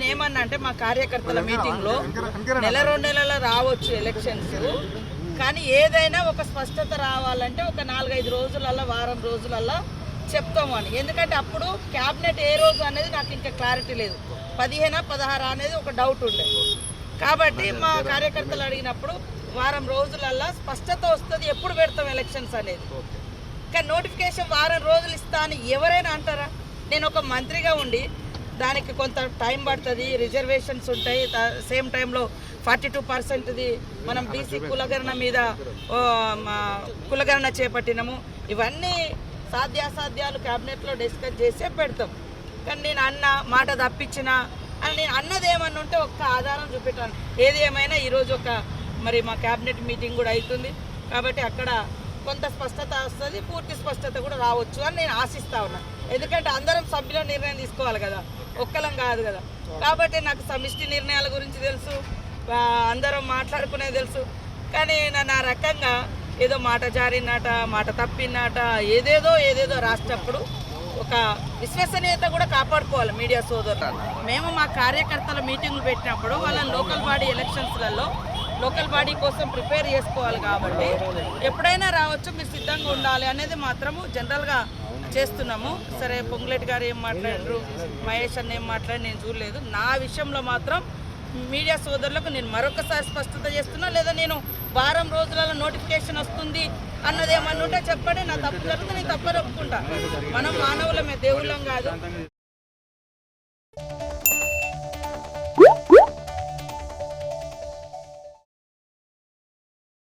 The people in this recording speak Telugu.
నేనేమన్నా అంటే మా కార్యకర్తల మీటింగ్లో నెల రెండు నెలల రావచ్చు ఎలక్షన్స్. కానీ ఏదైనా ఒక స్పష్టత రావాలంటే ఒక నాలుగైదు రోజులల్లా వారం రోజులల్లా చెప్తాము అని. ఎందుకంటే అప్పుడు క్యాబినెట్ ఏ రోజు అనేది నాకు ఇంకా క్లారిటీ లేదు. పదిహేను పదహారు అనేది ఒక డౌట్ ఉండే. కాబట్టి మా కార్యకర్తలు అడిగినప్పుడు వారం రోజులల్లా స్పష్టత వస్తుంది ఎప్పుడు పెడతాం ఎలక్షన్స్ అనేది. కానీ నోటిఫికేషన్ వారం రోజులు ఇస్తా అని ఎవరైనా అంటారా? నేను ఒక మంత్రిగా ఉండి దానికి కొంత టైం పడుతుంది రిజర్వేషన్స్ ఉంటాయి. సేమ్ టైంలో ఫార్టీ టూ పర్సెంట్ది మనం బీసీ కులగణన మీద మా కులగణన చేపట్టినాము. ఇవన్నీ సాధ్యాసాధ్యాలు క్యాబినెట్లో డిస్కస్ చేసే పెడతాం. కానీ నేను అన్న మాట తప్పించిన అని నేను అన్నది ఏమన్నా ఉంటే ఒక్క ఆధారం చూపెట్టాను ఏది ఏమైనా ఈరోజు ఒక మరి మా క్యాబినెట్ మీటింగ్ కూడా అవుతుంది. కాబట్టి అక్కడ కొంత స్పష్టత వస్తుంది పూర్తి స్పష్టత కూడా రావచ్చు అని నేను ఆశిస్తా ఉన్నా. ఎందుకంటే అందరం సభ్యుల నిర్ణయం తీసుకోవాలి కదా ఒక్కలం కాదు కదా. కాబట్టి నాకు సమిష్టి నిర్ణయాల గురించి తెలుసు అందరం మాట్లాడుకునేది తెలుసు. కానీ నన్ను ఆ రకంగా ఏదో మాట జారినాట మాట తప్పినాట ఏదేదో ఏదేదో రాసేటప్పుడు ఒక విశ్వసనీయత కూడా కాపాడుకోవాలి మీడియా సోదరులు. మేము మా కార్యకర్తల మీటింగ్లు పెట్టినప్పుడు వాళ్ళ లోకల్ బాడీ ఎలక్షన్స్లలో లోకల్ బాడీ కోసం ప్రిపేర్ చేసుకోవాలి కాబట్టి ఎప్పుడైనా రావచ్చు మీరు సిద్ధంగా ఉండాలి అనేది మాత్రము జనరల్గా చేస్తున్నాము. సరే పొంగులేటి గారు ఏం మాట్లాడారు మహేష్ అన్న ఏం మాట్లాడి నేను చూడలేదు. నా విషయంలో మాత్రం మీడియా సోదరులకు నేను మరొకసారి స్పష్టత చేస్తున్నా లేదా నేను వారం రోజులలో నోటిఫికేషన్ వస్తుంది అన్నది ఏమన్నా ఉంటే చెప్పండి నా తప్పు జరిగితే నేను తప్పని ఒప్పుకుంటా. మనం మానవులమే దేవుళ్ళం కాదు.